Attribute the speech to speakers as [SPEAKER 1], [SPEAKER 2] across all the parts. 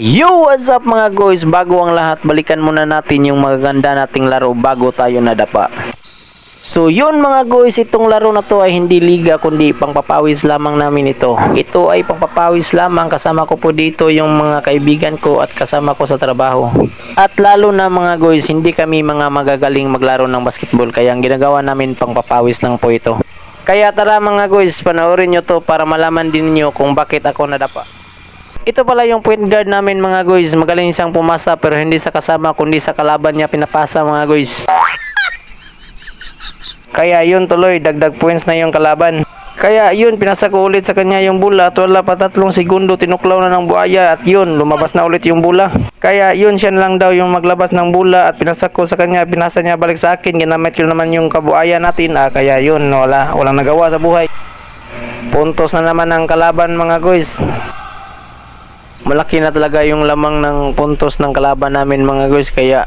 [SPEAKER 1] Yo, what's up mga guys? Bago ang lahat, balikan muna natin yung magaganda nating laro bago tayo nadapa. So yun mga guys, itong laro na to ay hindi liga kundi pangpapawis lamang namin ito. Ito ay pangpapawis lamang kasama ko po dito yung mga kaibigan ko at kasama ko sa trabaho. At lalo na mga guys, hindi kami mga magagaling maglaro ng basketball kaya ang ginagawa namin pangpapawis lang po ito. Kaya tara mga guys, panoorin nyo to para malaman din nyo kung bakit ako nadapa. Ito pala yung point guard namin mga guys. Magaling siyang pumasa pero hindi sa kasama kundi sa kalaban niya pinapasa mga guys. Kaya yun tuloy, dagdag points na yung kalaban. Kaya yun, pinasa ko ulit sa kanya yung bula at wala pa tatlong segundo tinuklaw na ng buhaya at yun, lumabas na ulit yung bula. Kaya yun, siya lang daw yung maglabas ng bula at pinasa ko sa kanya, pinasa niya balik sa akin, ginamit ko naman yung kabuaya natin. Ah, kaya yun, wala, walang nagawa sa buhay. Puntos na naman ang kalaban mga guys malaki na talaga yung lamang ng puntos ng kalaban namin mga guys. Kaya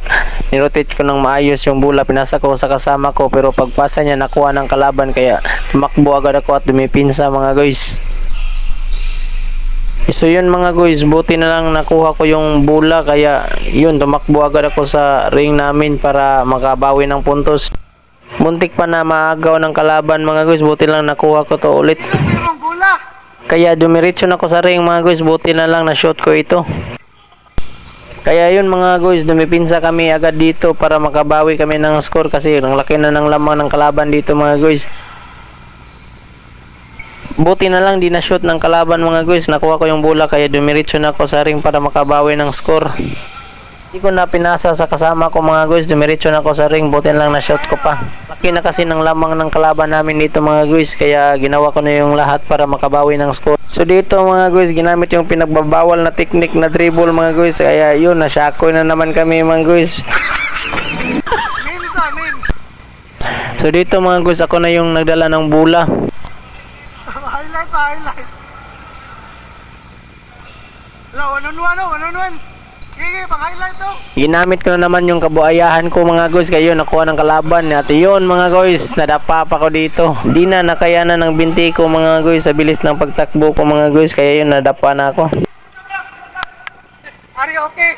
[SPEAKER 1] nirotate ko ng maayos yung bula pinasa ko sa kasama ko pero pagpasa niya nakuha ng kalaban. Kaya tumakbo agad ako at dumipinsa mga guys. So yun mga guys, buti na lang nakuha ko yung bula kaya yun tumakbo agad ako sa ring namin para makabawi ng puntos. Muntik pa na maagaw ng kalaban mga guys, buti lang nakuha ko to ulit.
[SPEAKER 2] Ang bola!
[SPEAKER 1] Kaya dumiretso na ko sa ring mga guys, buti na lang na shot ko ito. Kaya yun mga guys, dumipinsa kami agad dito para makabawi kami ng score kasi ang laki na ng lamang ng kalaban dito mga guys. Buti na lang di na shoot ng kalaban mga guys, nakuha ko yung bola kaya dumiretso na ako sa ring para makabawi ng score. Hindi ko na pinasa sa kasama ko mga guys, dumiretso na ako sa ring, buti lang na shot ko pa. Laki na kasi ng lamang ng kalaban namin dito mga guys, kaya ginawa ko na yung lahat para makabawi ng score. So dito mga guys, ginamit yung pinagbabawal na technique na dribble mga guys, kaya yun, nasyakoy na naman kami mga guys. So dito mga guys, ako na yung nagdala ng bula.
[SPEAKER 2] highlight highlight! Wala, one on one, oh, one on one!
[SPEAKER 1] Ginamit ko na naman yung kabuayahan ko mga guys, yun, nakuha ng kalaban. At yun mga guys, nadapa pa ko dito. Di na nakayanan ng binti ko mga guys, sa bilis ng pagtakbo ko mga guys, kaya yun, nadapa na ako.
[SPEAKER 2] Ari, okay!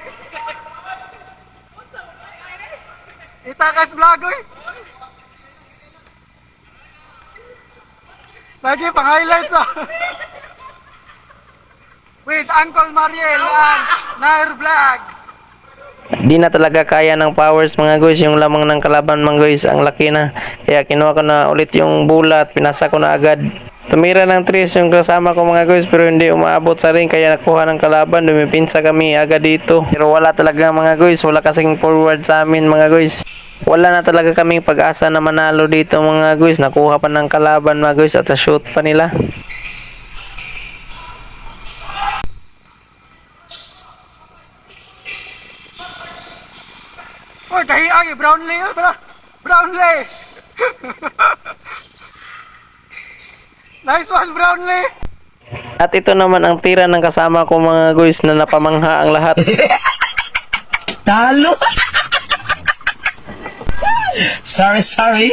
[SPEAKER 2] Itakas vlog, oy! Lagi pang highlights ah! With Uncle Mariel and Nair Vlog!
[SPEAKER 1] Di na talaga kaya ng powers mga guys, yung lamang ng kalaban mga guys, ang laki na. Kaya kinuha ko na ulit yung bulat, pinasa ko na agad. Tumira ng tres yung kasama ko mga guys pero hindi umaabot sa ring kaya nakuha ng kalaban dumipinsa kami agad dito pero wala talaga mga guys wala kasing forward sa amin mga guys wala na talaga kaming pag-asa na manalo dito mga guys nakuha pa ng kalaban mga guys at shoot pa nila
[SPEAKER 2] Uy, tahi ay, Brownlee, oh, bro. Brownlee. nice one, Brownlee.
[SPEAKER 1] at ito naman ang tira ng kasama ko mga guys na napamangha ang lahat
[SPEAKER 3] Talo! sorry, sorry.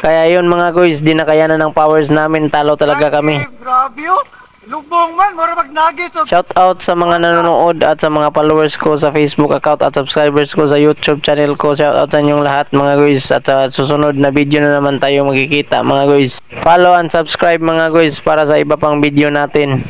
[SPEAKER 1] kaya yun mga guys di na kayanan ng powers namin talo talaga kami
[SPEAKER 2] Ay, Grabe, oh. Lubong man, mura mag nuggets. Oh.
[SPEAKER 1] Shout out sa mga nanonood at sa mga followers ko sa Facebook account at subscribers ko sa YouTube channel ko. Shout out sa inyong lahat mga guys. At sa susunod na video na naman tayo magkikita mga guys. Follow and subscribe mga guys para sa iba pang video natin.